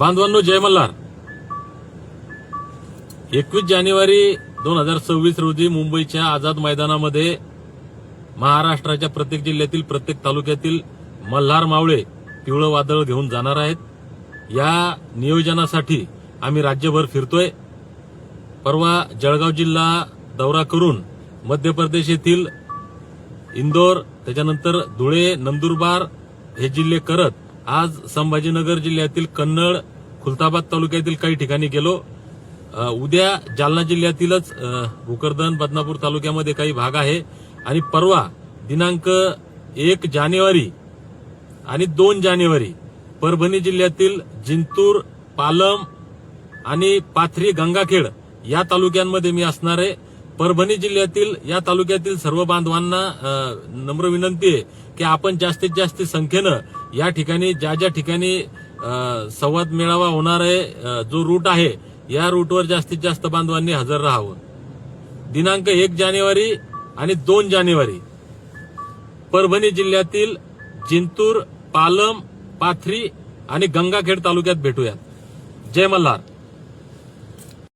बांधवांनो जय मल्हार. एकवीस जानेवारी दोन हजार सव्वीस रोजी मुंबईच्या आझाद मैदानामध्ये महाराष्ट्राच्या प्रत्येक जिल्ह्यातील प्रत्येक तालुक्यातील मल्हार मावळे पिवळं वादळ घेऊन जाणार आहेत. या नियोजनासाठी आम्ही राज्यभर फिरतोय. परवा जळगाव जिल्हा दौरा करून मध्य प्रदेश येथील इंदोर त्याच्यानंतर धुळे नंदुरबार हे जिल्हे करत आज संभाजीनगर जिल्ह्यातील कन्नड खुलताबाद तालुक्यातील काही ठिकाणी गेलो उद्या जालना जिल्ह्यातीलच अ, भोकरदन बदनापूर तालुक्यामध्ये काही भाग आहे. आणि परवा दिनांक एक जानेवारी आणि दोन जानेवारी परभणी जिल्ह्यातील जिंतूर पालम आणि पाथरी गंगाखेड या तालुक्यांमध्ये मी असणार आहे. परभणी जिल्ह्यातील या तालुक्यातील सर्व बांधवांना नम्र विनंती आहे की आपण जास्तीत जास्त संख्येनं या ठिकाणी ज्या ज्या ठिकाणी संवाद मेळावा होणार आहे. जो रूट आहे या रूटवर जास्तीत जास्त बांधवांनी हजर राहावं. दिनांक एक जानेवारी आणि दोन जानेवारी. परभणी जिल्ह्यातील जिंतूर पालम पाथरी आणि गंगाखेड तालुक्यात भेटूयात. जय मल्हार.